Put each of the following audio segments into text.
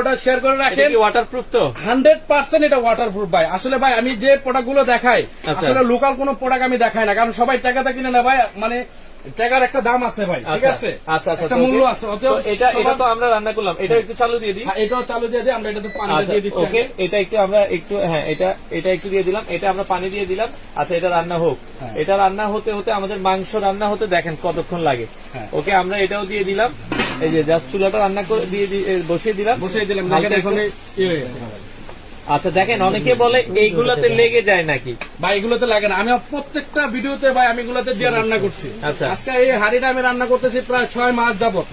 ওটা শেয়ার করে এটা রাখেন কি ওয়াটারপ্রুফ তো? হান্ড্রেড পার্সেন্ট এটা ওয়াটারপ্রুফ ভাই। আসলে ভাই আমি যে প্রোডাক্টগুলো দেখাই আচ্ছা। আসলে লোকাল কোন প্রোডাক্ট আমি দেখাই না কারণ সবাই টাকাটা কিনে না ভাই মানে টাকার একটা দাম আছে ভাই ঠিক আছে? আচ্ছা আচ্ছা মূল্য আছে এটা এটা তো আমরা রান্না করলাম। এটা একটু চালু দিয়ে দিই। হ্যাঁ, এটাও চালু দিয়ে দিই আমরা এটাতে পানি আচ্ছা দিয়ে দিচ্ছি। ওকে। এটা একটু আমরা একটু হ্যাঁ এটা এটা একটু দিয়ে দিলাম। এটা আমরা পানি দিয়ে দিলাম। আচ্ছা এটা রান্না হোক। হ্যাঁ। এটা রান্না হতে হতে আমাদের মাংস রান্না হতে দেখেন কতক্ষণ লাগে। হ্যাঁ। ওকে আমরা এটাও দিয়ে দিলাম। এই যে জাস্ট চুলাটা রান্না করে দিয়ে বসিয়ে দিলাম। বসিয়ে দিলাম এখন ইয়ে হয়ে গেছে। আচ্ছা দেখেন অনেকে বলে এইগুলাতে লেগে যায় নাকি? ভাই এগুলোতে লাগে না। আমি প্রত্যেকটা ভিডিওতে ভাই আমি এগুলোতে দিয়ে রান্না করছি। আচ্ছা। আজকে এই হাড়িটা আমি রান্না করতেছি প্রায় ছয় মাস যাবত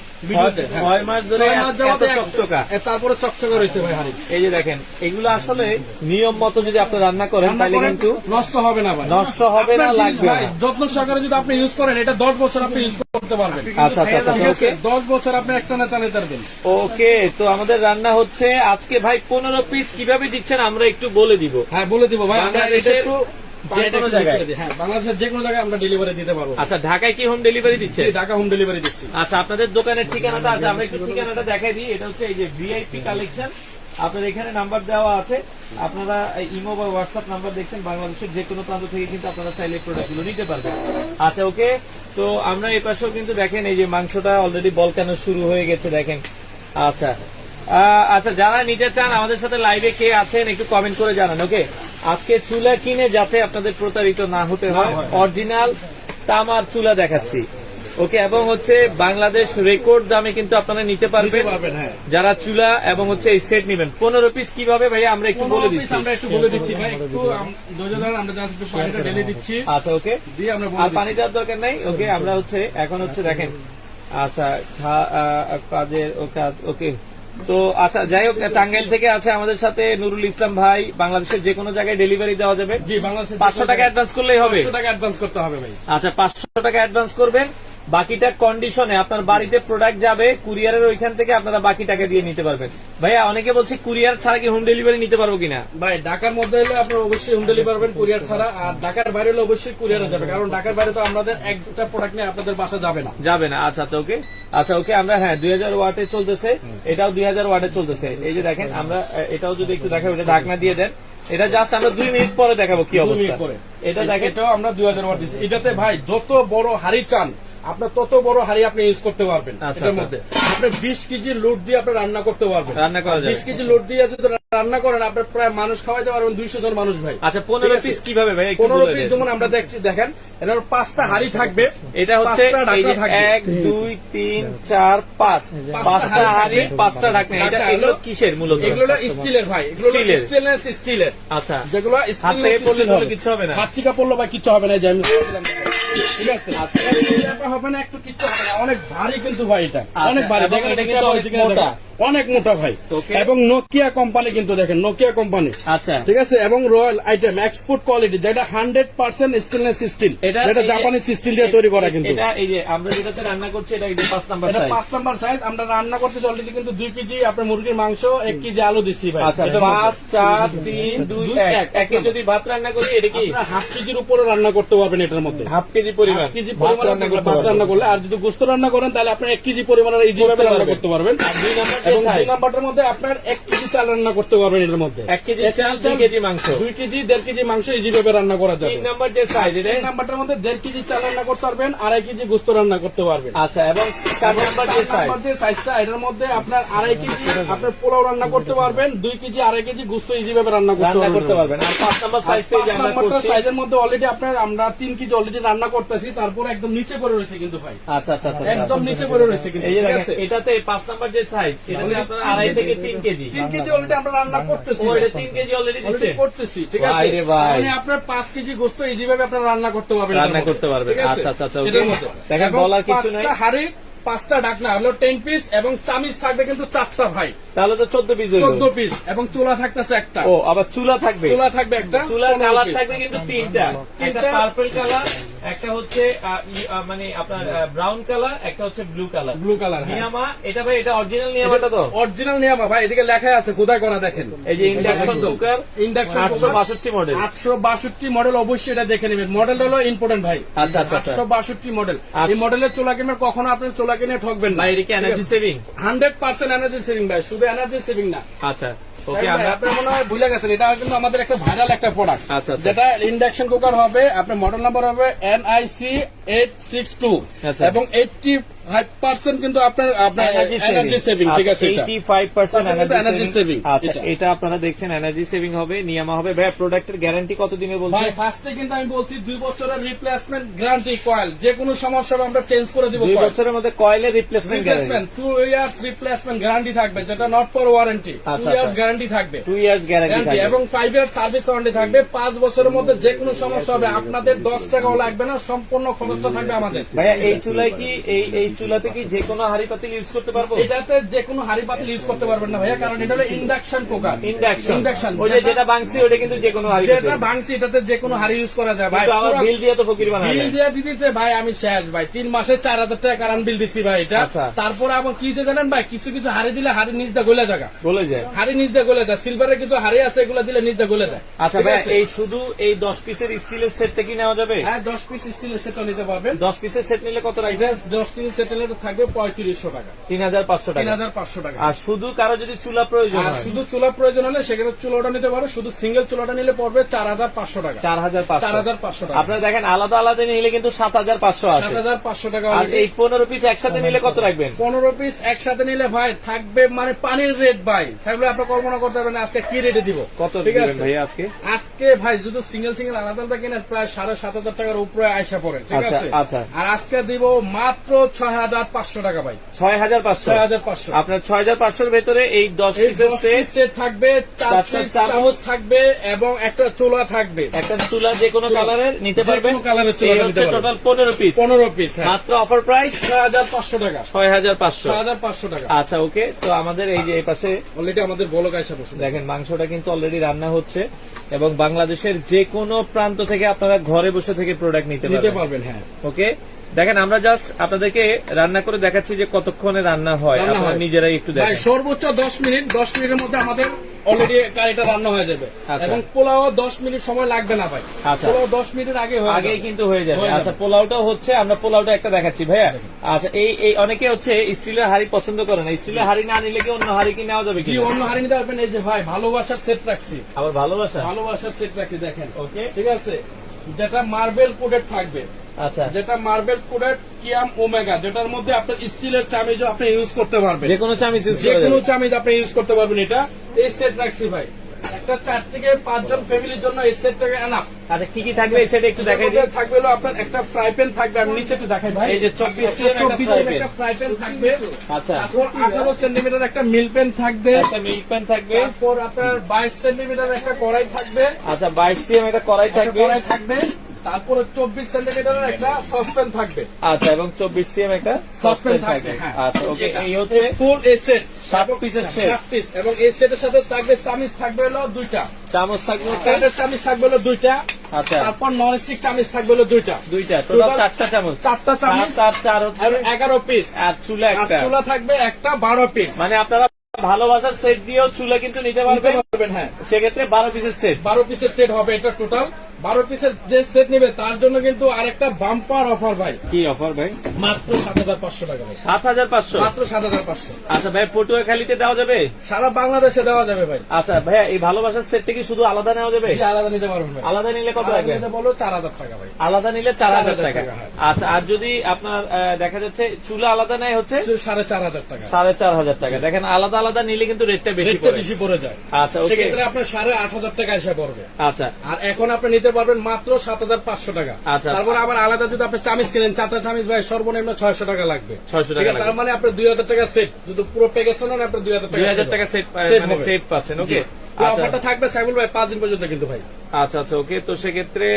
হ্যাঁ। তারপরে চকচকা রয়েছে ভাই হাড়ি। এই যে দেখেন এগুলো আসলে নিয়ম মতো যদি আপনি রান্না করেন তাহলে কিন্তু নষ্ট হবে না ভাই। নষ্ট হবে না, লাগবে ভাই, যত্ন সহকারে যদি আপনি ইউজ করেন এটা দশ বছর আপনি ইউজ করতে পারবেন। আচ্ছা আচ্ছা আচ্ছা ওকে। দশ বছর আপনি একটা না চালিয়ে পারবেন ওকে তো আমাদের রান্না হচ্ছে আজকে ভাই পনেরো পিস কীভাবে দিচ্ছেন আমরা একটু বলে দিব। হ্যাঁ বলে দিব ভাই আমরা এটা একটু কোনো। হ্যাঁ বাংলাদেশের যে কোনো জায়গায় আমরা ডেলিভারি দিতে পারব। আচ্ছা ঢাকায় কি হোম ডেলিভারি দিচ্ছে? ঢাকা হোম ডেলিভারি দিচ্ছি। আচ্ছা আপনাদের দোকানের ঠিকানাটা আছে আমরা একটু ঠিকানাটা দেখাই দিই। এটা হচ্ছে এই যে ভিআইপি কালেকশন আপনার এখানে নাম্বার দেওয়া আছে। আপনারা ইমো বা হোয়াটসঅ্যাপ নাম্বার দেখছেন বাংলাদেশের যে কোনো প্রান্ত থেকে কিন্তু আপনারা চাইলে প্রোডাক্টগুলো নিতে পারবেন। আচ্ছা ওকে? তো আমরা এই পাশেও কিন্তু দেখেন এই যে মাংসটা অলরেডি বল বলকানো শুরু হয়ে গেছে দেখেন। আচ্ছা আচ্ছা যারা নিতে চান আমাদের সাথে লাইভে কে আছেন একটু কমেন্ট করে জানান ওকে আজকে চুলা কিনে যাতে আপনাদের প্রতারিত না হতে হয় অরিজিনাল তামার চুলা দেখাচ্ছি। ওকে এবং হচ্ছে বাংলাদেশ রেকর্ড দামে কিন্তু আপনারা নিতে পারবেন। হ্যাঁ। যারা চুলা এবং হচ্ছে এই সেট নেবেন। পনেরো পিস কীভাবে ভাই? আমরা একটু বলে দিচ্ছি। আমরা একটু বলে দিচ্ছি ভাই। একটু আমরা জাস্ট পানিটা ঢেলে দিচ্ছি। আচ্ছা ওকে দিয়ে আমরা আর পানি দেওয়ার দরকার নাই ওকে আমরা হচ্ছে এখন হচ্ছে দেখেন। আচ্ছা কাজের ও কাজ ওকে তো আচ্ছা যাই হোক টাঙ্গাইল থেকে আছে আমাদের সাথে নুরুল ইসলাম ভাই। বাংলাদেশের যে কোনো জায়গায় ডেলিভারি দেওয়া যাবে। জি পাঁচশো টাকা অ্যাডভান্স করলেই হবে। পাঁচশো টাকা অ্যাডভান্স করতে হবে ভাই। আচ্ছা পাঁচশো টাকা অ্যাডভান্স করবেন। বাকিটা কন্ডিশনে আপনার বাড়িতে প্রোডাক্ট যাবে কুরিয়ারের ওইখান থেকে আপনারা বাকি টাকা দিয়ে নিতে পারবেন। ভাইয়া অনেকে বলছে কুরিয়ার ছাড়া কি হোম ডেলিভারি নিতে পারব কিনা? ভাই ঢাকার মধ্যে হলে আপনার অবশ্যই হোম ডেলিভারি পারবেন কুরিয়ার ছাড়া আর ঢাকার বাইরে হলে অবশ্যই কুরিয়ারে যাবে কারণ ঢাকার বাইরে তো আমাদের একটা প্রোডাক্ট নিয়ে আপনাদের বাসা যাবে না। যাবে না। আচ্ছা আচ্ছা ওকে আচ্ছা ওকে আমরা হ্যাঁ দুই হাজার ওয়াটে চলতেছে। এটাও দুই হাজার ওয়াটে চলতেছে। এই যে দেখেন আমরা এটাও যদি একটু দেখাবো এটা ঢাকনা দিয়ে দেন এটা জাস্ট আমরা দুই মিনিট পরে দেখাবো কি অবস্থা। পরে। এটা দেখেন। এটাও আমরা দুই হাজার ওয়াট দিচ্ছি এটাতে ভাই যত বড় হাড়ি চান আপনার তত বড় হাড়ি আপনি ইউজ করতে পারবেন আচ্ছা, এটার আচ্ছা। মধ্যে। আপনি বিশ কেজি লোড দিয়ে আপনি রান্না করতে পারবেন। রান্না করা বিশ কেজি লোড দিয়ে যদি রান্না করেন আপনি প্রায় মানুষ খাওয়াইতে পারবেন দুইশো জন মানুষ ভাই। আচ্ছা পনেরো পিস কীভাবে ভাই? পনেরো পিস যেমন আমরা দেখছি দেখেন এটা পাঁচটা হাড়ি থাকবে। এটা হচ্ছে। এক দুই তিন চার পাঁচ। পাঁচটা হাড়ি পাঁচটা ঢাকনা। এটা এগুলো কিসের মূলত? এগুলো স্টিলের ভাই। স্টিলের। স্টেনলেস স্টিলের আচ্ছা। যেগুলো হাত থেকে স্টেনলেস পড়লে স্টিল হলে হবে। না। হাত থেকে পড়ল বা কিচ্ছু হবে না যে আমি। ঠিক আছে। আচ্ছা। হবে না একটু কিচ্ছু হবে না। অনেক ভারী কিন্তু ভাই এটা। আচ্ছা, অনেক ভারী। এটা কিন্তু কিন্তু অনেক মোটা। অনেক মোটা ভাই। এবং নোকিয়া কোম্পানি কিন্তু দেখেন নোকিয়া কোম্পানি আচ্ছা। ঠিক আছে? এবং রয়্যাল আইটেম এক্সপোর্ট কোয়ালিটি যেটা হান্ড্রেড পার্সেন্ট স্টেনলেস স্টিল এটা জাপানি স্টিল দিয়ে তৈরি করা কিন্তু। এটা এই যে আমরা যেটাতে রান্না করছি এটা পাঁচ নাম্বার সাইজ পাঁচ নাম্বার সাইজ আমরা রান্না করতেছি অলরেডি কিন্তু দুই কেজি আপনার মুরগির মাংস এক কেজি আলু দিচ্ছি ভাই। আচ্ছা পাঁচ চার তিন দুই এক। এক, যদি ভাত রান্না করি এটা কি? হাফ কেজির উপরে রান্না করতে পারবেন এটার মধ্যে। হাফ কেজি পরিমাণ। কেজি পরিমাণ রান্না করতে পারবেন। রান্না করলে আর যদি গোস্ত রান্না করেন তাহলে আপনি এক কেজি পরিমাণের ইজি ভাবে করতে রান্না। করতে পারবেন। আর দুই নাম্বার এবং দুই নাম্বারটার মধ্যে আপনার এক কেজি চাল রান্না করতে পারবেন এটার মধ্যে। এক কেজি চাল দুই কেজি মাংস। দুই কেজি দেড় কেজি মাংস ইজি রান্না করা যাবে। তিন নাম্বার যে সাইজ এটা তিন নাম্বারটার মধ্যে দেড় কেজি চাল রান্না করতে পারবেন আড়াই কেজি গোস্ত রান্না করতে পারবেন। আচ্ছা এবং চার নাম্বার যে সাইজ যে সাইজটা এটার মধ্যে আপনার আড়াই কেজি আপনার পোলাও রান্না করতে পারবেন দুই কেজি আড়াই কেজি গোস্ত ইজি ভাবে রান্না করতে পারবেন। আর পাঁচ নাম্বার সাইজটা আমরা করছি। সাইজের মধ্যে অলরেডি আপনার আমরা তিন কেজি অলরেডি রান্না করতেছি তারপর একদম নিচে করে রয়েছে কিন্তু ভাই। আচ্ছা আচ্ছা আচ্ছা একদম নিচে করে রয়েছে কিন্তু? এটাতে পাঁচ নাম্বার যে সাইজ আড়াই থেকে তিন কেজি। তিন কেজি অলরেডি আমরা রান্না করতেছি। তিন কেজি অলরেডি করতেছি ঠিক আছে? ভাই রে ভাই। মানে আপনার পাঁচ কেজি গোস্ত ইজি ভাবে আপনার রান্না করতে পারবেন রান্না করতে পারবেন। আচ্ছা, আচ্ছা, আচ্ছা। দেখেন, বলার কিছু নাই। পাঁচটা হাড়ি পাঁচটা ঢাকনা হলো টেন পিস এবং চামিচ থাকবে কিন্তু চারটা ভাই। তাহলে তো চোদ্দ পিস চোদ্দ পিস এবং চুলা থাকতেছে একটা। ও আবার চুলা থাকবে। চুলা থাকবে একটা চুলার কালার থাকবে কিন্তু তিনটা। তিনটা। পার্পল কালার একটা হচ্ছে মানে আপনার ব্রাউন কালার একটা হচ্ছে blue colour blue colour Niyama এটা ভাই এটা অরিজিনাল নিয়ামাটা তো? অরিজিনাল নিয়ামা ভাই এদিকে লেখা আছে কোথায় করা দেখেন? এই যে ইন্ডাকশন কুকার ইন্ডাকশন আটশো বাষট্টি মডেল আটশো বাষট্টি মডেল অবশ্যই এটা দেখে নেবেন। মডেল হলো ইম্পর্টেন্ট ভাই। আচ্ছা, আচ্ছা, আচ্ছা। আটশো বাষট্টি মডেল এই মডেলের চোলা কিনবেন কখনো আপনার চোলা কিনে ঠকবেন না। ভাই এটা কি energy saving hundred percent energy saving ভাই শুধু এনার্জি সেভিং না। আচ্ছা। মনে হয় ভুলে গেছেন এটা কিন্তু আমাদের একটা ভাইরাল একটা প্রোডাক্ট আচ্ছা, আচ্ছা। যেটা ইন্ডাকশন কুকার হবে আপনার মডেল নাম্বার হবে এনআইসি এইট সিক্স টু। এবং এইটটি কিন্তু আপনার আপনার এনার্জি সেভিং ঠিক আছে এটা। Eighty five percent Energy energy saving আচ্ছা এটা। এটা আপনারা দেখছেন এনার্জি সেভিং হবে নিয়ামা হবে। ভাই প্রোডাক্টের গ্যারান্টি কতদিনের বলছে? ফার্স্টে কিন্তু আমি বলছি দুই বছরের রিপ্লেসমেন্ট গ্যারান্টি কয়েল যে কোনো সমস্যা আমরা চেঞ্জ করে দিব দুই বছরের মধ্যে কয়েলের replacement replacement two years replacement guarantee থাকবে যেটা not for warranty two years. Guarantee থাকবে। টু ইয়ার্স গ্যারান্টি থাকবে। এবং ফাইভ ইয়ার সার্ভিস ওয়ারেন্টি থাকবে। পাঁচ বছরের মধ্যে যে কোনো সমস্যা হবে আপনাদের দশ টাকাও লাগবে না সম্পূর্ণ খরচটা থাকবে আমাদের। ভাইয়া এই চুলায় কি এই এই চুলাতে কি যে কোনো হাড়ি পাতিল ইউজ করতে পারব? এটাতে যে কোনো হাড়ি পাতিল ইউজ করতে পারবেন না ভাইয়া কারণ এটা হলো ইন্ডাকশন কুকার ইন্ডাকশন ইন্ডাকশন ওই যে যেটা বাংসি ওটা কিন্তু যে কোনো হাড়ি যেটা ভাঙছি এটাতে যে কোনো হাড়ি ইউজ করা যায় ভাই আমার বিল দিয়ে তো ফকির বানায়। বিল দিয়ে দিতে ভাই আমি শেষ ভাই তিন মাসে চার হাজার টাকা কারণ বিল দিচ্ছি ভাই এটা। আচ্ছা। তারপরে আবার কি হয়েছে জানেন ভাই কিছু কিছু হাড়ি দিলে হাড়ি নিচ দা গলে জায়গা বলে যায়। হাড়ি নিচ দা গলে যায় সিলভারের কিছু হাড়ি আছে এগুলো দিলে নিচ দা গলে যায়। আচ্ছা ভাই এই শুধু এই দশ পিসের স্টিলের সেটটা কি নেওয়া যাবে? হ্যাঁ দশ পিস স্টিলের সেটও নিতে পারবেন। দশ পিসের সেট নিলে কত রাখবে দশ পিস সেটের থাকবে পঁয়ত্রিশশো টাকা। তিন হাজার পাঁচশো তিন হাজার পাঁচশো টাকা। আর শুধু কারও যদি চুলা প্রয়োজন আর শুধু চুলা প্রয়োজন হলে সেখানে চুলাটা নিতে পারো শুধু সিঙ্গেল চুলাটা নিলে পড়বে চার হাজার পাঁচশো টাকা। চার হাজার চার হাজার পাঁচশো টাকা। আপনারা দেখেন আলাদা আলাদা নিলে কিন্তু সাত হাজার পাঁচশো সাত হাজার পাঁচশো টাকা আর এই পনেরো পিস একসাথে নিলে কত রাখবেন? পনেরো পিস একসাথে নিলে ভাই থাকবে মানে পানির রেট ভাই। সেগুলো আপনার কল্পনা করতে পারবেন আজকে কি রেটে দিব? কত ঠিক আছে? ভাই আজকে? আজকে ভাই শুধু সিঙ্গেল সিঙ্গেল আলাদা আলাদা কিনে প্রায় সাড়ে সাত হাজার টাকার উপরে আয়সা পড়ে। ঠিক আচ্ছা, আছে? আচ্ছা। আর আজকে দিব মাত্র ছয় হাজার পাঁচশো টাকা ভাই। ছয় হাজার পাঁচশো? ছয় হাজার পাঁচশো। আপনার ছয় হাজার পাঁচশোর ভেতরে এই দশ পিসের সেট থাকবে চার চারটা piece চামচ চামচ থাকবে এবং একটা চোলা থাকবে। একটা চুলা যে কোনো কালারের নিতে পারবেন। কোনো চুলা নিতে পারবেন। টোটাল পনেরো পিস পনেরো পিস হ্যাঁ। মাত্র অফার প্রাইস ছয় হাজার পাঁচশো টাকা। ছয় হাজার পাঁচশো। ছয় হাজার পাঁচশো টাকা। আচ্ছা ওকে তো আমাদের এই যে এই পাশে অলরেডি আমাদের বলক দেখেন মাংসটা কিন্তু অলরেডি রান্না হচ্ছে এবং বাংলাদেশের যে কোনো প্রান্ত থেকে আপনারা ঘরে বসে থেকে প্রোডাক্ট নিতে পারবেন। হ্যাঁ। ওকে দেখেন আমরা জাস্ট আপনাদেরকে রান্না করে দেখাচ্ছি যে কতক্ষণে রান্না হয়। আপনারা নিজেরাই একটু ভাই দেখেন। সর্বোচ্চ দশ মিনিট দশ মিনিটের মধ্যে আমাদের অলরেডি কারিটা রান্না হয়ে যাবে। আচ্ছা। এবং পোলাও দশ মিনিট সময় লাগবে না ভাই। আচ্ছা। পোলাও দশ মিনিট আগে আগেই কিন্তু হয়ে যাবে। আচ্ছা পোলাওটাও হচ্ছে আমরা পোলাওটা একটা দেখাচ্ছি ভাইয়া। আচ্ছা এই এই অনেকে হচ্ছে স্টিলের হাড়ি পছন্দ করে না। স্টিলের হাড়ি না নিলে কি অন্য হাড়ি কি নেওয়া যাবে কি অন্য হাড়ি নিতে পারবেন। এই যে ভাই ভালোবাসার সেট রাখছি। আবার ভালোবাসা? ভালোবাসার সেট রাখছি দেখেন। ওকে ঠিক আছে? যেটা মার্বেল কোডেড থাকবে। আচ্ছা। যেটা মার্বেল কোডেড কিয়াম ওমেগা যেটার মধ্যে আপনার স্টিলের চামিজও আপনি ইউজ করতে পারবেন। যে কোনো চামিচ যে কোনো চামিজ আপনি ইউজ করতে পারবেন এটা। এই সেট রাখছি ভাই। একটা চার থেকে পাঁচজন ফ্যামিলির জন্য এই সেটটাকে এনাফ আচ্ছা কি কি থাকবে? এই সেটে একটু দেখাই দিই। থাকবে হলো আপনার একটা ফ্রাই প্যান থাকবে আমি নিচে একটু দেখাই ভাই এই যে 24 cm একটা ফ্রাই প্যান থাকবে। আচ্ছা। তারপর আঠারো সেন্টিমিটার একটা মিল প্যান থাকবে। একটা মিল্ক প্যান থাকবে। তারপর আপনার বাইশ সেন্টিমিটার একটা কড়াই থাকবে। আচ্ছা বাইশ সিএম একটা কড়াই থাকবে। কড়াই থাকবে। তারপরে চব্বিশ সেন্টিমিটারের একটা সসপ্যান থাকবে। আচ্ছা এবং চব্বিশ সিএম একটা সসপ্যান থাকবে হ্যাঁ। আচ্ছা ওকে এই হচ্ছে ফুল এ সেট সাত পিসের সেট পিস এবং এই সেটের সাথে থাকবে চামিচ থাকবে হলো দুইটা। চামচ থাকবে চামিচ থাকবে হলো দুইটা। আচ্ছা। তারপর নন স্টিক চামিচ থাকবে হলো দুইটা। দুইটা। টোটাল চারটা চামচ। চারটা চামচ চার চার হচ্ছে? এগারো পিস আর চুলা একটা। চুলা থাকবে একটা বারো পিস মানে আপনারা ভালোবাসার সেট দিয়েও চুলা কিন্তু নিতে পারবেন। পারবেন হ্যাঁ। সেক্ষেত্রে বারো পিসের সেট বারো পিসের সেট হবে এটা টোটাল বারো পিসের যে সেট নেবে তার জন্য কিন্তু আরেকটা বাম্পার অফার ভাই। কি অফার ভাই? মাত্র সাত হাজার পাঁচশো টাকা ভাই। সাত হাজার পাঁচশো? মাত্র সাত হাজার পাঁচশো। আচ্ছা ভাই পটুয়াখালীতে দেওয়া যাবে? সারা বাংলাদেশে দেওয়া যাবে ভাই। আচ্ছা ভাইয়া এই ভালোবাসার সেটটা কি শুধু আলাদা নেওয়া যাবে? আলাদা নিতে পারবেন ভাই। আলাদা নিলে কত লাগবে? বলো চার হাজার টাকা ভাই। আলাদা নিলে চার হাজার টাকা। হ্যাঁ। আচ্ছা আর যদি আপনার দেখা যাচ্ছে চুলা আলাদা নেয় হচ্ছে? সাড়ে চার হাজার টাকা। সাড়ে চার হাজার টাকা। দেখেন আলাদা আলাদা নিলে কিন্তু রেটটা বেশি পড়ে। বেশি পড়ে যায়। আচ্ছা সেক্ষেত্রে আপনার সাড়ে আট হাজার টাকা এসে পড়বে। আচ্ছা। আর এখন আপনি নিতে পারবেন মাত্র সাত হাজার পাঁচশো টাকা। আচ্ছা। তারপর আবার আলাদা যদি আপনি চামিচ কিনেন চারটা চামিচ ভাই সর্বনিম্ন ছয়শো টাকা লাগবে। ছয়শো টাকা তার মানে আপনার দুই হাজার টাকা সেট যদি পুরো প্যাকেজটা নেন আপনার দুই হাজার টাকা দুই হাজার টাকা সেট মানে সেট পাচ্ছেন ওকে অফারটা থাকবে সাইবুল ভাই পাঁচ দিন পর্যন্ত কিন্তু ভাই। আচ্ছা আচ্ছা ওকে। তো সেক্ষেত্রে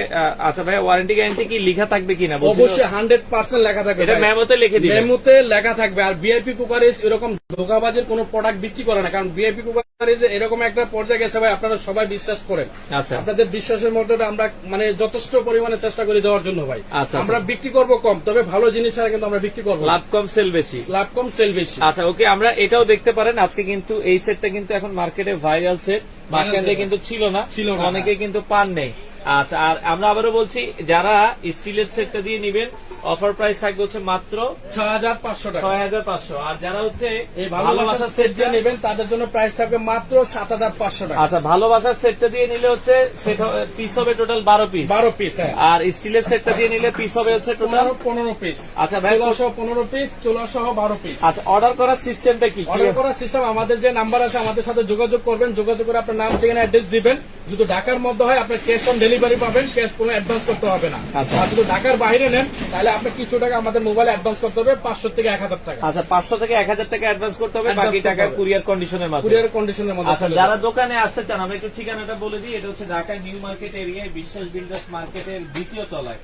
আচ্ছা ভাই ওয়ারেন্টি গ্যারান্টি কি লেখা থাকবে কিনা? অবশ্যই হান্ড্রেড পার্সেন্ট লেখা থাকবে এটা মেমোতে লিখে দিবেন। মেমুতে লেখা থাকবে। আর বিআইপি কুকারে এরকম ধোকাবাজের কোনো প্রোডাক্ট বিক্রি করে না। কারণ বিআইপি কুকার এই যে এরকম একটা পর্যায়ে গেছে ভাই আপনারা সবাই বিশ্বাস করেন। আচ্ছা। আপনাদের বিশ্বাসের মধ্যে আমরা মানে যথেষ্ট পরিমাণে চেষ্টা করি দেওয়ার জন্য ভাই। আচ্ছা, আমরা বিক্রি করব কম তবে ভালো জিনিস ছাড়া কিন্তু আমরা বিক্রি করব লাভ কম সেল বেশি। লাভ কম সেল বেশি। আচ্ছা ওকে আমরা এটাও দেখতে পারেন। আজকে কিন্তু এই সেটটা কিন্তু এখন মার্কেটে ভাইরাল সেট মাঝখান দিয়ে কিন্তু ছিল না ছিল না, অনেকে কিন্তু পান নেই আচ্ছা আর আমরা আবারও বলছি যারা স্টিলের সেটটা দিয়ে নিবেন অফার প্রাইস থাকবে হচ্ছে মাত্র ছয় হাজার পাঁচশো ছয় হাজার পাঁচশো। আর যারা হচ্ছে এই ভালোবাসার সেটটা নেবেন তাদের জন্য প্রাইস থাকবে মাত্র সাত হাজার পাঁচশো টাকা। আচ্ছা ভালোবাসার সেটটা দিয়ে নিলে হচ্ছে সেট পিস হবে টোটাল বারো পিস বারো পিস হ্যাঁ। আর স্টিলের সেটটা দিয়ে নিলে পিস হবে হচ্ছে টোটাল পনেরো পিস আচ্ছা ভাই পনেরো পিস বারো পিস আচ্ছা অর্ডার করার সিস্টেমটা কি? অর্ডার করার সিস্টেম আমাদের যে নাম্বার আছে আমাদের সাথে যোগাযোগ করবেন। যোগাযোগ করে আপনার নাম ঠিকানা অ্যাড্রেস দিবেন। যদি ঢাকার মধ্যে হয় আপনার ক্যাশ অন ডেলিভারি পাবেন। ক্যাশ কোনো অ্যাডভান্স করতে হবে না। আচ্ছা। আর যদি ঢাকার বাইরে নেন তাহলে আপনার কিছু টাকা আমাদের মোবাইলে অ্যাডভান্স করতে হবে পাঁচশো থেকে এক হাজার টাকা। আচ্ছা পাঁচশো থেকে এক হাজার টাকা অ্যাডভান্স করতে হবে বাকি টাকা কুরিয়ার কন্ডিশনের মাধ্যমে। কুরিয়ার কন্ডিশনের মধ্যে আচ্ছা যারা দোকানে আসতে চান আমরা একটু ঠিকানাটা বলে দিই এটা হচ্ছে ঢাকা নিউ মার্কেট এরিয়ায় বিশ্বাস বিল্ডার্স মার্কেটের দ্বিতীয় তলায়।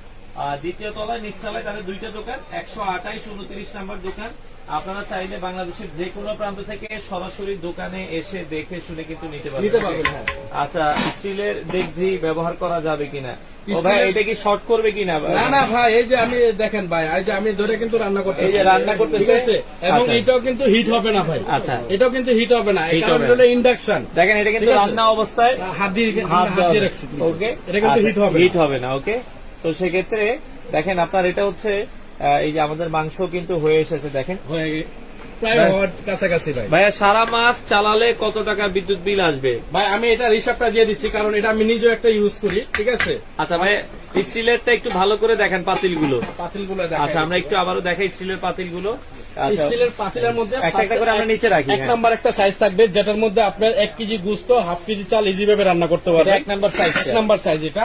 দ্বিতীয় তলায় নিচতলায় তাদের দুইটা দোকান একশো আঠাইশ উনত্রিশ নাম্বার দোকান। আপনারা চাইলে বাংলাদেশের যে কোনো প্রান্ত থেকে সরাসরি দোকানে এসে দেখে শুনে কিন্তু নিতে পারবেন। হ্যাঁ। আচ্ছা স্টিলের দেখছি ব্যবহার করা যাবে কিনা? ভাই এটা কি শর্ট করবে কিনা? না না ভাই এই যে আমি দেখেন ভাই এই যে আমি ধরে কিন্তু রান্না করতে এই যে রান্না করতেছে। এবং আচ্ছা। এটাও কিন্তু হিট হবে না ভাই। আচ্ছা। এটাও কিন্তু হিট হবে না। এটা হলো ইন্ডাকশন দেখেন এটা কিন্তু রান্না অবস্থায় হাত দিয়ে হাত হাত দিয়ে রাখছি ওকে এটা কিন্তু হিট হবে হিট হবে না ওকে তো সেক্ষেত্রে দেখেন আপনার এটা হচ্ছে এই যে আমাদের মাংস কিন্তু হয়ে এসেছে দেখেন। হয়ে প্রায় কাছাকাছি ভাই। ভাইয়া সারা মাস চালালে কত টাকা বিদ্যুৎ বিল আসবে? ভাই আমি এটা হিসাবটা দিয়ে দিচ্ছি কারণ এটা আমি নিজেও একটা ইউজ করি ঠিক আছে? আচ্ছা ভাই স্টিলেরটা একটু ভালো করে দেখেন পাতিলগুলো। পাতিলগুলো আচ্ছা আমরা একটু আবারও দেখাই স্টিলের পাতিলগুলো। আচ্ছা স্টিলের পাতিলের মধ্যে একটা একটা করে আমরা নিচে রাখি, এক হ্যাঁ। নাম্বার একটা সাইজ থাকবে যেটার মধ্যে আপনার এক কেজি গুস্ত হাফ কেজি চাল ইজি ভাবে রান্না করতে এটা পারবেন। এক নাম্বার সাইজ এক নাম্বার সাইজ এটা।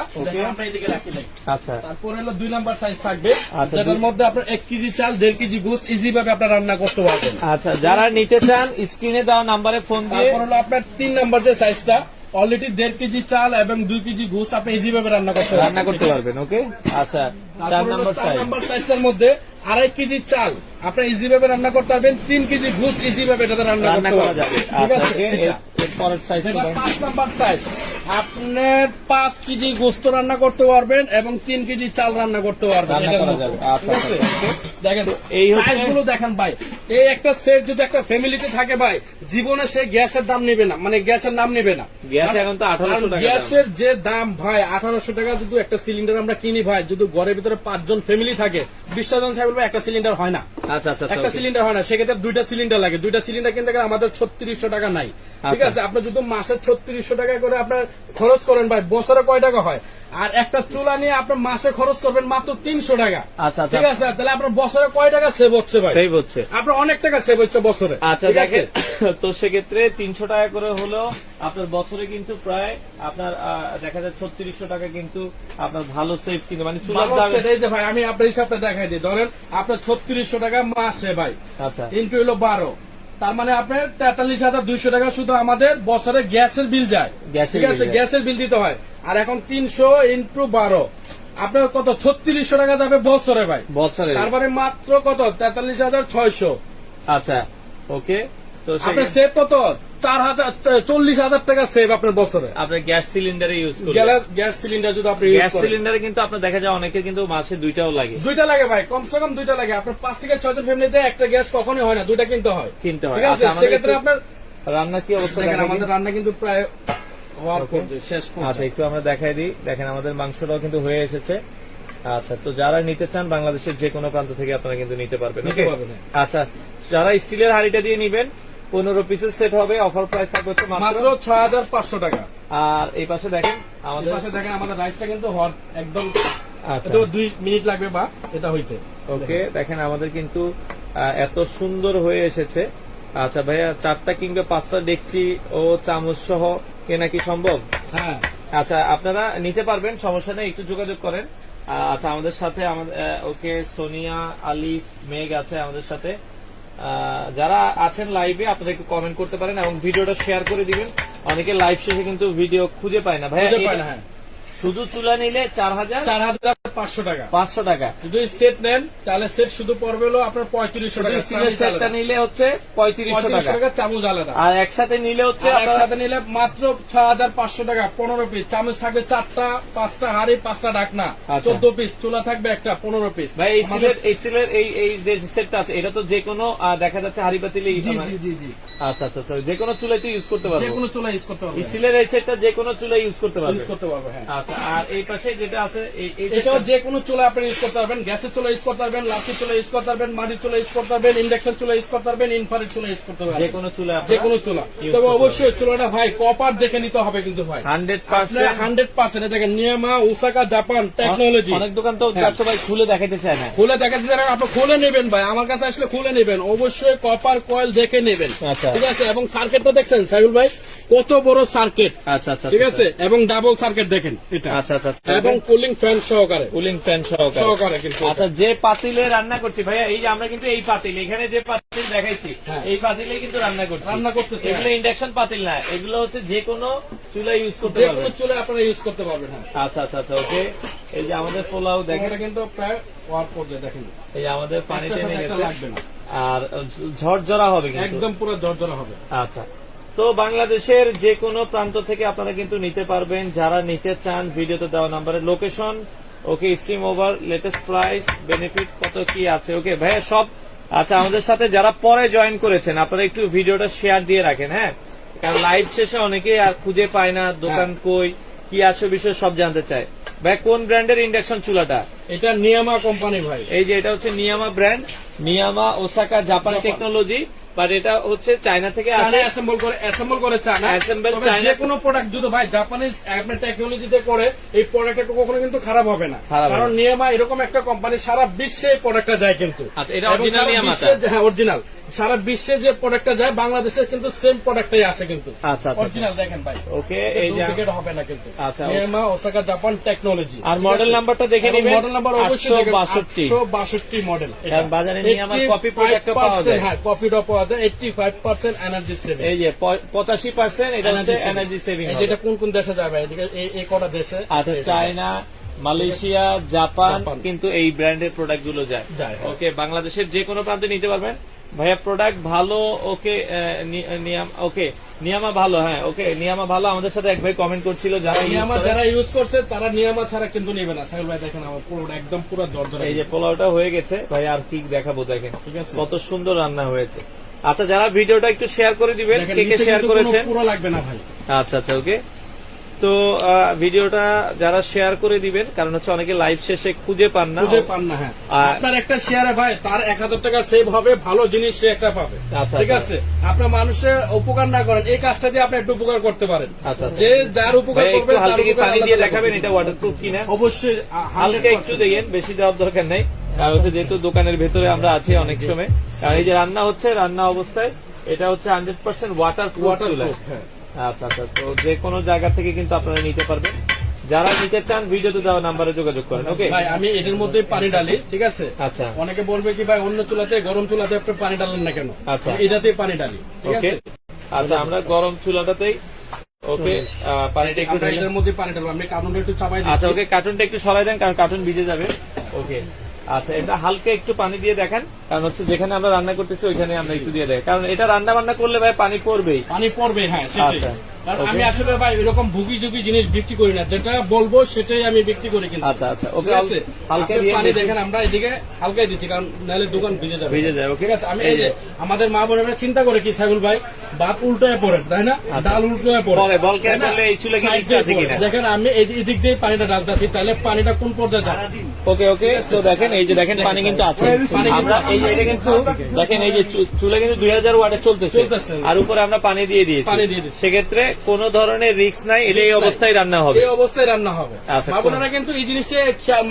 আমরা এদিকে রাখি আচ্ছা। তারপরে হলো দুই নাম্বার সাইজ থাকবে আচ্ছা, যেটার মধ্যে আপনার এক কেজি চাল দেড় কেজি গুস ইজি ভাবে আপনার রান্না করতে পারবেন। আচ্ছা যারা নিতে চান স্ক্রিনে দেওয়া নাম্বারে ফোন দিয়ে তারপর হলো আপনার তিন নাম্বার যে সাইজটা অলরেডি দেড় কেজি চাল এবং দুই কেজি ঘুষ আপনি ইজি ভাবে রান্না করতে রান্না করতে পারবেন ওকে আচ্ছা চার নম্বর সাইজ নাম্বার সাইজটার মধ্যে আড়াই কেজি চাল। আপনি ইজি ভাবে রান্না করতে পারবেন তিন কেজি ঘুষ ইজি ভাবে এটাতে রান্না করতে করা পারবেন। যাবে। ঠিক আচ্ছা আছে? এর পরের সাইজ পাঁচ নাম্বার সাইজ আপনার পাঁচ কেজি গোস্ত রান্না করতে পারবেন এবং তিন কেজি চাল রান্না করতে পারবেন। আচ্ছা, আছে? দেখেন এই গুলো দেখেন ভাই। এই একটা সেট যদি একটা ফ্যামিলিতে থাকে ভাই জীবনে সে গ্যাসের দাম নেবে না। মানে গ্যাসের নাম নেবে না। গ্যাস এখন তো 1800 কারণ টাকা গ্যাসের যে দাম ভাই আঠারোশো টাকা যদি একটা সিলিন্ডার আমরা কিনি ভাই যদি ঘরের ভিতরে পাঁচজন ফ্যামিলি থাকে বিশ জন সাহেব একটা সিলিন্ডার হয় না। আচ্ছা আচ্ছা একটা সিলিন্ডার হয় না। সেক্ষেত্রে দুইটা সিলিন্ডার লাগে। দুইটা সিলিন্ডার কিনতে গেলে আমাদের ছত্রিশশো টাকা নাই। ঠিক আচ্ছা। আছে? আপনার যদি মাসে ছত্রিশশো টাকা করে আপনার খরচ করেন ভাই বছরে কয় টাকা হয়? আর একটা চুলা নিয়ে আপনার মাসে খরচ করবেন মাত্র তিনশো টাকা। আচ্ছা, আচ্ছা। ঠিক আছে? তাহলে আপনার বছরে কয় টাকা সেভ হচ্ছে ভাই? সেভ হচ্ছে। আপনার অনেক টাকা সেভ হচ্ছে বছরে। আচ্ছা? দেখেন তো সেক্ষেত্রে তিনশো টাকা করে হলেও আপনার বছরে কিন্তু প্রায় আপনার দেখা যায় ছত্রিশশো টাকা কিন্তু আপনার ভালো সেভ কিন্তু মানে চুলার দাম সেটাই যে ভাই আমি আপনার হিসাবটা দেখাই দিই। ধরেন আপনার ছত্রিশশো টাকা মাসে ভাই। আচ্ছা। ইন্টু হলো বারো। তার মানে আপনার তেতাল্লিশ হাজার দুইশো টাকা শুধু আমাদের বছরে গ্যাসের বিল যায়। গ্যাসের ঠিক আছে? গ্যাসের বিল দিতে হয়। আর এখন তিনশো ইন্টু বারো। আপনার কত? ছত্রিশশো টাকা যাবে বছরে ভাই। বছরে। তারপরে মাত্র কত? তেতাল্লিশ হাজার ছয়শো। আচ্ছা ওকে। তো আপনার সেভ কত? চার হাজার চল্লিশ হাজার টাকা সেভ আপনার বছরে। আপনার গ্যাস সিলিন্ডারে ইউজ করবেন গ্যাস সিলিন্ডার যদি আপনি গ্যাস সিলিন্ডারে কিন্তু আপনার দেখা যায় অনেকের কিন্তু মাসে দুইটাও লাগে। দুইটা লাগে ভাই কমসে কম দুইটা লাগে। আপনার পাঁচ থেকে ছয়জন ফ্যামিলিতে একটা গ্যাস কখনই হয় না দুইটা কিনতে হয়। কিনতে হয়। আচ্ছা, সেক্ষেত্রে আপনার রান্না কি অবস্থা দেখেন আমাদের রান্না কিন্তু প্রায় শেষ আচ্ছা একটু আমরা দেখাই দিই। দেখেন আমাদের মাংসটাও কিন্তু হয়ে এসেছে। আচ্ছা তো যারা নিতে চান বাংলাদেশের যে কোনো প্রান্ত থেকে আপনারা কিন্তু নিতে? পারবেন, হ্যাঁ। আচ্ছা যারা স্টিলের হাঁড়িটা দিয়ে নিবেন পনেরো পিসের সেট হবে। অফার প্রাইস থাকবে হচ্ছে মাত্র ছয় হাজার পাঁচশো টাকা। আর এই পাশে দেখেন আমাদের পাশে দেখেন আমাদের রাইসটা কিন্তু একদম আচ্ছা। দুই মিনিট লাগবে বা এটা হইতে। ওকে দেখেন আমাদের কিন্তু এত সুন্দর হয়ে এসেছে। আচ্ছা ভাইয়া চারটা কিংবা পাঁচটা দেখছি ও চামচ সহ কেনা কি সম্ভব? হ্যাঁ। আচ্ছা আপনারা নিতে পারবেন সমস্যা নেই একটু যোগাযোগ করেন। আচ্ছা আমাদের সাথে আমাদের ওকে সোনিয়া আলিফ মেঘ আছে আমাদের সাথে। যারা আছেন লাইভে আপনারা একটু কমেন্ট করতে পারেন এবং ভিডিওটা শেয়ার করে দিবেন। অনেকে লাইভ শেষে কিন্তু ভিডিও খুঁজে পায় না। ভাইয়া শুধু চুলা নিলে চার হাজার চার হাজার পাঁচশো টাকা। পাঁচশো টাকা। যদি সেট নেন তাহলে সেট শুধু পড়বে হলো আপনার পঁয়ত্রিশশো টাকা স্টিলের সেটটা নিলে হচ্ছে পঁয়ত্রিশশো টাকা। চামচ আলাদা। আর একসাথে নিলে হচ্ছে একসাথে নিলে মাত্র ছয় হাজার পাঁচশো টাকা পনেরো পিস চামচ থাকবে চারটা পাঁচটা হাড়ি পাঁচটা ডাকনা আচ্ছা। চোদ্দ পিস চুলা থাকবে একটা পনেরো পিস ভাই এই স্টিলের এই স্টিলের এই এই যে সেটটা আছে এটা তো যে কোনো দেখা যাচ্ছে হাড়ি পাতিলে জি জি আচ্ছা আচ্ছা আচ্ছা যে কোনো চুলাতে ইউজ করতে পারব। যে কোনো চুলা ইউজ করতে পারবে। স্টিলের এই সেটটা যে কোনো চুলা ইউজ করতে পারবে। ইউজ করতে পারবে হ্যাঁ। আচ্ছা আর এই পাশে যেটা আছে এটাও যে কোনো চুলা আপনি ইউজ করতে পারবেন। গ্যাসের চুলা ইউজ করতে পারবেন লাঠির চুলা ইউজ করতে পারবেন মাটির চুলা ইউজ করতে পারবেন ইন্ডাকশন চুলা ইউজ করতে পারবেন ইনফারেট চুলা ইউজ করতে যে কোনো চুলা যে কোনো চুলা। তবে অবশ্যই চুলাটা ভাই কপার দেখে নিতে হবে কিন্তু ভাই। হান্ড্রেড পার্সেন্ট হান্ড্রেড পার্সেন্ট দেখেন নিয়মা ওসাকা জাপান টেকনোলজি অনেক দোকান তো হ্যাঁ। ভাই খুলে দেখাতে চায় না। খুলে দেখা যাচ্ছে আপনি খুলে নেবেন ভাই। আমার কাছে আসলে খুলে নেবেন। অবশ্যই কপার কয়েল দেখে নেবেন। আচ্ছা। ঠিক আছে? এবং সার্কিটটা দেখছেন সাইবুল ভাই? কত বড় সার্কিট আচ্ছা আচ্ছা ঠিক আছে? এবং ডাবল সার্কিট দেখেন। এটা। আচ্ছা আচ্ছা আচ্ছা। এবং কুলিং ফ্যান সহকারে। কুলিং ফ্যান সহকারে। সহকারে কিন্তু আচ্ছা যে পাতিলে রান্না করছি ভাইয়া এই যে আমরা কিন্তু এই পাতিল এখানে যে পাতিল দেখাইছি হ্যাঁ। এই পাতিলে কিন্তু রান্না করছি। রান্না করতেছি। এগুলো ইন্ডাকশন পাতিল না এগুলো হচ্ছে যে কোনো চুলা ইউজ করতে যে কোনো পারবেন চুলে আপনারা ইউজ করতে পারবেন হ্যাঁ। আচ্ছা আচ্ছা আচ্ছা ওকে। এই যে আমাদের পোলাও দেখেন। এটা কিন্তু প্রায় ওয়ার পর্যায়ে দেখেন। এই যে আমাদের পানি টেনে গেছে। লাগবে না। আর ঝরঝরা হবে কিন্তু। একদম পুরো জর্জরা হবে। আচ্ছা। তো বাংলাদেশের যে কোনো প্রান্ত থেকে আপনারা কিন্তু নিতে পারবেন। যারা নিতে চান ভিডিওতে দেওয়া নাম্বারের location okay stream over latest price benefit কত কি আছে ওকে ভাইয়া সব আচ্ছা আমাদের সাথে। যারা পরে জয়েন করেছেন আপনারা একটু ভিডিওটা শেয়ার দিয়ে রাখেন হ্যাঁ? কারণ লাইভ শেষে অনেকেই আর খুঁজে পায় না দোকান কই কি আসে বিষয় সব জানতে চায়। ভাই কোন ব্র্যান্ডের ইন্ডাকশন চুলাটা? এটা নিয়ামা কোম্পানি ভাই। এই যে এটা হচ্ছে Niyama brand Niyama Osaka Japan. Technology but এটা হচ্ছে চায়না থেকে আসে। অ্যাসেম্বল করে অ্যাসেম্বল করে চায়না অ্যাসেম্বল চায়না। যে কোনো প্রোডাক্ট যদি ভাই জাপানিজ আপনার টেকনোলজিতে করে এই প্রোডাক্টটা কখনো কিন্তু খারাপ হবে না। কারণ নিয়মা এরকম একটা কোম্পানি সারা বিশ্বে এই প্রোডাক্টটা যায় কিন্তু। আচ্ছা, এটা অরিজিনাল হ্যাঁ অরিজিনাল সারা বিশ্বে যে প্রোডাক্টটা যায় বাংলাদেশে কিন্তু সেম প্রোডাক্টটাই আসে কিন্তু। আচ্ছা, আচ্ছা। অরিজিনাল দেখেন ভাই। ওকে এই যে ডুপ্লিকেট হবে না কিন্তু। আচ্ছা, নিয়মা ওসাকা জাপান টেকনোলজি আর model নাম্বারটা দেখে নিবেন। মডেল নাম্বার অবশ্যই 862 বাষট্টি। মডেল কারণ বাজারে নিয়ামার copy product ও পাওয়া যায়। হ্যাঁ কপিটাও পাওয়া যায়। Eighty five percent energy saving এই যে পঁচাশি পার্সেন্ট এটা হচ্ছে এনার্জি সেভিং যেটা কোন কোন দেশে যাবে এই- এই কটা দেশে? আচ্ছা চায়না মালয়েশিয়া জাপান। কিন্তু এই ব্র্যান্ডের প্রোডাক্টগুলো যায় হ্যাঁ। ওকে বাংলাদেশের যে কোনো প্রান্তে নিতে পারবেন। ভাইয়া প্রোডাক্ট ভালো ওকে ওকে নিয়ামা ভালো হ্যাঁ ওকে নিয়ামা ভালো। আমাদের সাথে এক ভাই কমেন্ট করছিল যারা নিয়ামা যারা ইউজ করছে তারা নিয়ামা ছাড়া কিন্তু নেবে না। সাহেল ভাই দেখেন আমার পুরো একদম পুরো জর্জর। এই যে পোলাওটা হয়ে গেছে ভাই আর কি দেখাবো দেখেন। ঠিক আছে। কত সুন্দর রান্না হয়েছে। আচ্ছা যারা ভিডিওটা একটু শেয়ার করে দিবেন কে কে শেয়ার করেছেন? পুরো লাগবে না ভাই। আচ্ছা আচ্ছা ওকে। তো ভিডিওটা যারা শেয়ার করে দিবেন কারণ হচ্ছে অনেকে লাইভ শেষে খুঁজে পান না। খুঁজে পান না হ্যাঁ। আপনার একটা শেয়ারে ভাই তার এক হাজার টাকা সেভ হবে ভালো জিনিস সে একটা পাবে। আচ্ছা, ঠিক আচ্ছা। আছে? আপনার মানুষের উপকার না করেন এই কাজটা দিয়ে আপনি একটু উপকার করতে পারেন। আচ্ছা। যে যার উপকার ভাই একটু করবে তার উপকার পানি দিয়ে দেখাবেন। এটা ওয়াটারপ্রুফ কিনা? অবশ্যই হালকা একটু দেখেন বেশি দেওয়ার দরকার নেই। কারণ হচ্ছে যেহেতু দোকানের ভেতরে আমরা আছি অনেক সময় আর এই যে রান্না হচ্ছে রান্না অবস্থায় এটা হচ্ছে হান্ড্রেড পার্সেন্ট ওয়াটার ওয়াটার আচ্ছা আচ্ছা। তো যে কোনো জায়গা থেকে কিন্তু আপনারা নিতে পারবেন। যারা নিতে চান ভিডিওতে দেওয়া নাম্বারে যোগাযোগ করেন ওকে? ভাই আমি এটার মধ্যে পানি ডালি ঠিক আছে? আচ্ছা। অনেকে বলবে কি ভাই অন্য চুলাতে গরম চুলাতে আপনি পানি ডালেন না কেন? আচ্ছা। এটাতে পানি ডালি ওকে। আচ্ছা আমরা গরম চুলাটাতেই ওকে পানিটা একটু এটার মধ্যে পানি ডালবো আমি কার্টুনটা একটু চাপাই আচ্ছা ওকে কার্টুনটা একটু সরাই দেন কারণ কার্টুন ভিজে যাবে। ওকে। আচ্ছা এটা হালকা একটু পানি দিয়ে দেখেন। কারণ হচ্ছে যেখানে আমরা রান্না করতেছি ওইখানে আমরা একটু দিয়ে দেখেন। কারণ এটা রান্না বান্না করলে ভাই পানি পড়বেই। পানি পড়বে হ্যাঁ আচ্ছা. আমি আসলে ভাই এরকম ভুগি ঝুঁকি জিনিস বিক্রি করি না। যেটা বলব সেটাই আমি বিক্রি করি কিন্তু। আচ্ছা আচ্ছা ওকে হালকা দিয়ে পানি দেখেন আমরা এদিকে হালকাই দিচ্ছি কারণ নাহলে দোকান ভিজে যাবে। ভিজে যায়, okay? ঠিক আছে আমি এই যে। আমাদের মা বোনেরা চিন্তা করে কি সাইবুল ভাই ভাত উল্টোয় পড়ে তাই না? ডাল উল্টোয় পড়ে বল করলে এই চুলে কি আছে কিনা? দেখেন আমি এই যে এদিক দিয়ে পানিটা ডালতেছি তাহলে পানিটা কোন পর্যায়ে যাবে ওকে ওকে তো দেখেন এই যে দেখেন পানি কিন্তু আছে। আমরা এই যে এটা কিন্তু দেখেন এই যে চুলে কিন্তু দুই হাজার ওয়াটে চলতেছে। চলতেছে। আর উপরে আমরা পানি দিয়ে দিয়েছি। পানি দিয়ে সেক্ষেত্রে কোন ধরনের রিস্ক নাই এটা এই অবস্থায় রান্না হবে। এই অবস্থায় রান্না হবে। আচ্ছা, মা বোনেরা কিন্তু এই জিনিসটা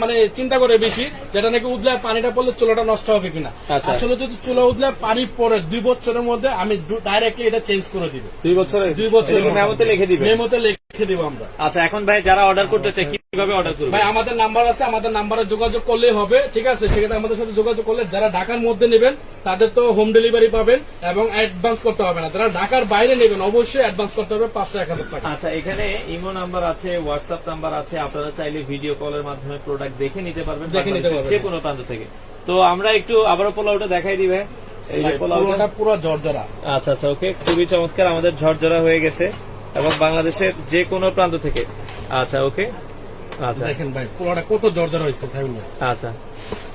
মানে চিন্তা করে বেশি যেটা নাকি উদলে পানিটা পড়লে চুলাটা নষ্ট হবে কিনা। আচ্ছা। আসলে যদি চুলা উদলে পানি পড়ে দুই বছরের মধ্যে আমি ডাইরেক্টলি এটা চেঞ্জ করে দিব। দুই বছরে দুই বছর মেমোতে লিখে দিবেন মেমোতে লিখে দিব আমরা। আচ্ছা এখন ভাই যারা অর্ডার করতে চায় কীভাবে অর্ডার করবে? ভাই আমাদের নাম্বার আছে আমাদের নাম্বারে যোগাযোগ করলেই হবে ঠিক আছে? সেক্ষেত্রে আমাদের সাথে যোগাযোগ করলে যারা ঢাকার মধ্যে নেবেন তাদের তো হোম ডেলিভারি পাবেন এবং অ্যাডভান্স করতে হবে না। যারা ঢাকার বাইরে নেবেন অবশ্যই অ্যাডভান্স করতে হবে। পাঁচশো এক হাজার টাকা। আচ্ছা এখানে ইমো নাম্বার আছে হোয়াটসঅ্যাপ নাম্বার আছে আপনারা চাইলে ভিডিও কলের মাধ্যমে প্রোডাক্ট দেখে নিতে পারবেন দেখে নিতে পারবেন। যে কোনো প্রান্ত থেকে। তো আমরা একটু আবারও পোলাওটা দেখাই দিবে এই যে পোলাওটা পুরো জর্জরা আচ্ছা আচ্ছা ওকে খুবই চমৎকার আমাদের ঝরঝরা হয়ে গেছে এবং বাংলাদেশের যে কোনো প্রান্ত থেকে। আচ্ছা ওকে আচ্ছা। দেখেন ভাই পুরোটা কত জর্জরা হয়েছে আচ্ছা।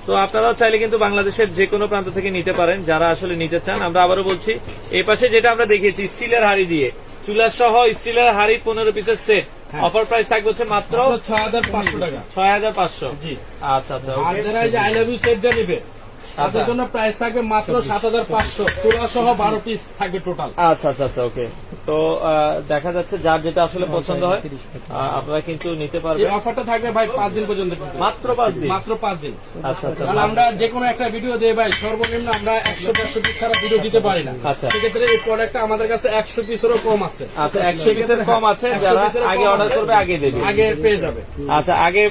তো আপনারাও চাইলে কিন্তু বাংলাদেশের যে কোনো প্রান্ত থেকে নিতে পারেন যারা আসলে নিতে চান আমরা আবারও বলছি এই পাশে যেটা আমরা দেখিয়েছি স্টিলের হাড়ি দিয়ে। চুলা সহ স্টিলের হাড়ি পনেরো পিসের সেট। অফার প্রাইস থাকবে হচ্ছে মাত্র ছয় হাজার পাঁচশো টাকা। ছয় হাজার পাঁচশো। জি। আচ্ছা আচ্ছা আই লাভ ইউ সেটটা নিবে তাদের আচ্ছা। জন্য প্রাইস থাকবে মাত্র সাত হাজার পাঁচশো। চূড়া সহ বারো পিস থাকবে টোটাল আচ্ছা আচ্ছা আচ্ছা ওকে তো দেখা যাচ্ছে যার যেটা আসলে পছন্দ হয় আপনারা কিন্তু নিতে এই পারবেন। অফারটা থাকবে ভাই পাঁচ দিন পর্যন্ত মাত্র পাঁচ দিন? মাত্র পাঁচ দিন। আচ্ছা আচ্ছা। কারণ আমরা যে কোনো একটা ভিডিও দিয়ে ভাই সর্বনিম্ন আমরা একশো দেড়শো পিস ছাড়া ভিডিও দিতে পারি না। আচ্ছা। সেক্ষেত্রে এই প্রোডাক্টটা আমাদের কাছে একশো পিসেরও কম আছে। আচ্ছা একশো পিসের কম আছে যারা আগে অর্ডার করবে আগে দেবে। আগে পেয়ে যাবে। আচ্ছা আগে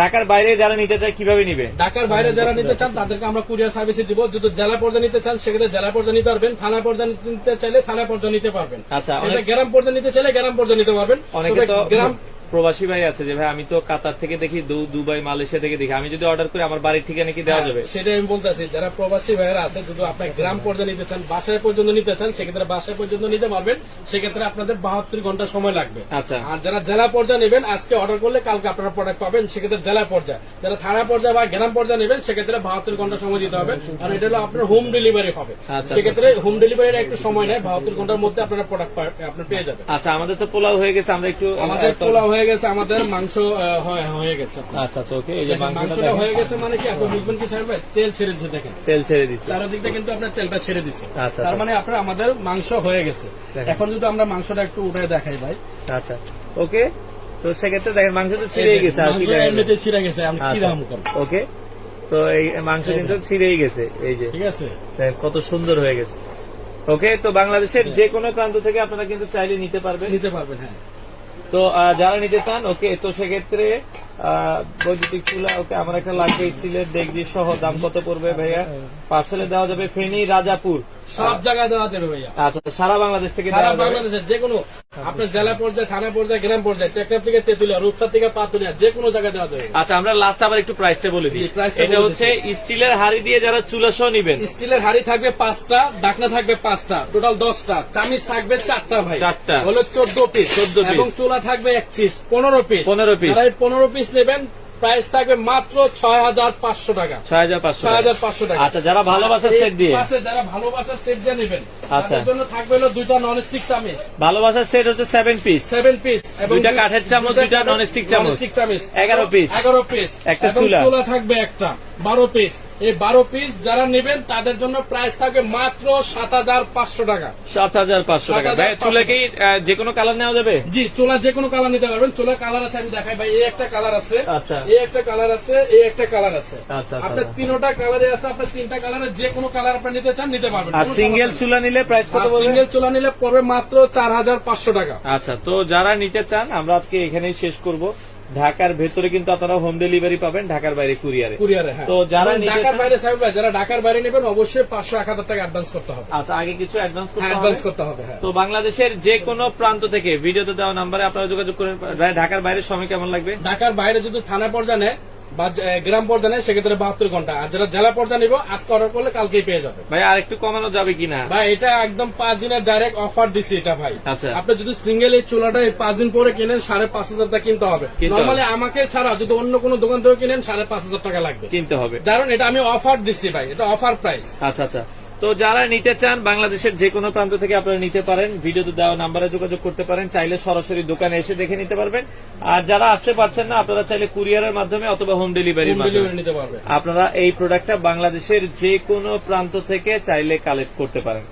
ঢাকার বাইরে যারা নিতে চায় কীভাবে নিবে? ঢাকার বাইরে যারা নিতে চান তাদেরকে আমরা কুরিয়ার সার্ভিসে দিব। যদি জেলা পর্যায়ে নিতে চান সেক্ষেত্রে জেলা পর্যায়ে নিতে পারবেন। থানা পর্যায়ে নিতে চাইলে থানা পর্যায়ে নিতে পারবেন। আচ্ছা, গ্রাম পর্যায়ে নিতে চাইলে গ্রাম পর্যায়ে নিতে পারবেন। অনেকে গ্রাম প্রবাসী ভাই আছে যে ভাই আমি তো কাতার থেকে দেখি দুবাই মালয়েশিয়া থেকে দেখি। আমি যদি অর্ডার করি আমার বাড়ির ঠিকানা কি দেওয়া যাবে? সেটাই আমি বলতেছি যারা প্রবাসী ভাইয়েরা আছে যদি আপনার গ্রাম পর্যায়ে নিতে চান বাসায় পর্যন্ত নিতে চান সেক্ষেত্রে বাসায় পর্যন্ত নিতে পারবেন। সেক্ষেত্রে আপনাদের বাহাত্তর ঘণ্টা সময় লাগবে। আচ্ছা। আর যারা জেলা পর্যায়ে নেবেন আজকে অর্ডার করলে কালকে আপনারা প্রোডাক্ট পাবেন সেক্ষেত্রে জেলা পর্যায়ে। যারা থানা পর্যায়ে বা গ্রাম পর্যায়ে নেবেন সেক্ষেত্রে বাহাত্তর ঘণ্টা সময় দিতে হবে। আর এটা হলো আপনার হোম ডেলিভারি হবে। আচ্ছা, সেক্ষেত্রে হোম ডেলিভারির একটু সময় নেয় বাহাত্তর ঘণ্টার মধ্যে আপনারা প্রোডাক্ট আপনার পেয়ে যাবেন। আচ্ছা আমাদের তো পোলাও হয়ে গেছে আমরা একটু আমাদের পোলাও হয়ে গেছে আমাদের মাংস হয়ে গেছে। আচ্ছা আচ্ছা ওকে এই যে মাংসটা হয়ে গেছে মানে কি আপনি বুঝবেন কি ভাই? তেল ছেড়ে দেখেন। তেল ছেড়ে দিচ্ছে কিন্তু আপনার তেলটা ছেড়ে দিচ্ছে আচ্ছা, তার আচ্ছা। মানে আপনার আমাদের মাংস হয়ে গেছে। এখন যদি আমরা মাংসটা একটু উঠে দেখাই ভাই। আচ্ছা ওকে তো সেক্ষেত্রে দেখেন মাংস তো ছিঁড়েই গেছে আর কি? এমনিতে ছিঁড়ে গেছে আমি কি আচ্ছা, দাম করব? ওকে তো এই মাংস কিন্তু ছিঁড়েই গেছে এই যে। ঠিক আছে। কত সুন্দর হয়ে গেছে। ওকে তো বাংলাদেশের যে কোনো প্রান্ত থেকে আপনারা কিন্তু চাইলে নিতে পারবেন। নিতে পারবেন হ্যাঁ। তো যারা নিতে চান ওকে তো সেক্ষেত্রে আহ, বৈদ্যুতিক চুলা ওকে আমার একটা লাগবে স্টিলের ডেগজি সহ দাম কত পড়বে ভাইয়া? পার্সেলে দেওয়া যাবে ফেনী রাজাপুর। সব জায়গায় দেওয়া যাবে ভাইয়া। আচ্ছা সারা বাংলাদেশ থেকে সারা বাংলাদেশের যে কোনো আপনার জেলা পর্যায়ে থানা পর্যায়ে গ্রাম পর্যায়ে টেকনাফ থেকে তেতুলিয়া রূপসা থেকে পাতুলিয়া যে কোনো জায়গায় দেওয়া যাবে। আচ্ছা আমরা লাস্ট আবার একটু প্রাইসটা বলে দিই। এটা হচ্ছে স্টিলের হাড়ি দিয়ে যারা চুলা সহ নিবেন। স্টিলের হাড়ি থাকবে পাঁচটা ডাকনা থাকবে পাঁচটা টোটাল দশটা চামিচ থাকবে চারটা ভাই। চারটা। হলো চোদ্দ পিস 14 পিস এবং চুলা থাকবে এক পিস পনেরো পিস 15 piece। যারা এই পনেরো পিস নেবেন প্রাইস থাকবে মাত্র ছয় হাজার পাঁচশো টাকা। ছয় হাজার পাঁচশো ছয় হাজার পাঁচশো টাকা। আচ্ছা যারা ভালোবাসার সেট দিয়ে। যারা ভালোবাসার সেট দিয়ে নেবেন আচ্ছা। জন্য থাকবে না দুইটা নন স্টিক চামচ। ভালোবাসার সেট হচ্ছে সেভেন পিস সেভেন পিস দুইটা কাঠের চামচ, দুইটা নন স্টিক চামচ। এগারো পিস 11 piece। এগারো পিস একটা এবং চুলা। চুলা থাকবে একটা। বারো পিস এই বারো পিস যারা নেবেন তাদের জন্য প্রাইস থাকবে মাত্র সাত হাজার পাঁচশো টাকা। সাত হাজার পাঁচশো টাকা। 7,500 ভাই চুলে কি যে কোনো কালার নেওয়া যাবে? জি চুলা যে কোনো কালার নিতে পারবেন। চুলার কালার আছে আমি দেখাই। ভাই এই একটা কালার আছে। আচ্ছা। এই একটা কালার আছে এই একটা কালার আছে। আচ্ছা, আচ্ছা, আপনার আচ্ছা। তিনোটা কালারে আছে আপনার তিনটা কালারের যে কোনো কালার আপনি নিতে চান নিতে পারবেন। আর সিঙ্গেল চুলা নিলে প্রাইস কত পড়বে? সিঙ্গেল চুলা নিলে পড়বে মাত্র চার হাজার পাঁচশো টাকা। আচ্ছা তো যারা নিতে চান আমরা আজকে এখানেই শেষ করব। ঢাকার ভেতরে কিন্তু আপনারা হোম ডেলিভারি পাবেন ঢাকার বাইরে কুরিয়ারে কুরিয়ারে হ্যাঁ। তো যারা ঢাকার বাইরে সাহেব ভাই যারা ঢাকার বাইরে নেবেন অবশ্যই পাঁচশো এক হাজার টাকা অ্যাডভান্স করতে হবে। আচ্ছা আগে কিছু অ্যাডভান্স করতে হবে? অ্যাডভান্স করতে হবে তো বাংলাদেশের যে কোনো প্রান্ত থেকে ভিডিওতে দেওয়া নাম্বারে আপনারা যোগাযোগ করেন ঢাকার বাইরে সময় কেমন লাগবে? ঢাকার বাইরে যদি থানা পর্যায়ে বা গ্রাম পর্যায়ে সেক্ষেত্রে বাহাত্তর ঘণ্টা। আর যারা জেলা পর্যায়ে নিব আজকে অর্ডার করলে কালকেই পেয়ে যাবে। ভাই আর একটু কমানো যাবে কিনা? ভাই এটা একদম পাঁচ দিনের ডাইরেক্ট অফার দিছি এটা ভাই। আচ্ছা। আপনি যদি সিঙ্গেল এই চুলাটা পাঁচ দিন পরে কিনেন সাড়ে পাঁচ হাজার টাকা কিনতে হবে। কিনতে হবে। নর্মালি আমাকে ছাড়া যদি অন্য কোনো দোকান থেকে কিনেন সাড়ে পাঁচ হাজার টাকা লাগবে। কিনতে হবে। কারণ এটা আমি অফার দিচ্ছি ভাই। এটা অফার প্রাইস আচ্ছা আচ্ছা। তো যারা নিতে চান বাংলাদেশের যে কোনো প্রান্ত থেকে আপনারা নিতে পারেন। ভিডিওতে দেওয়া নাম্বারে যোগাযোগ করতে পারেন। চাইলে সরাসরি দোকানে এসে দেখে নিতে পারবেন। আর যারা আসতে পারছেন না আপনারা চাইলে কুরিয়ারের মাধ্যমে অথবা হোম ডেলিভারির মাধ্যমে। ডেলিভারি নিতে পারবেন। আপনারা এই প্রোডাক্টটা বাংলাদেশের যে কোনো প্রান্ত থেকে চাইলে কালেক্ট করতে পারেন।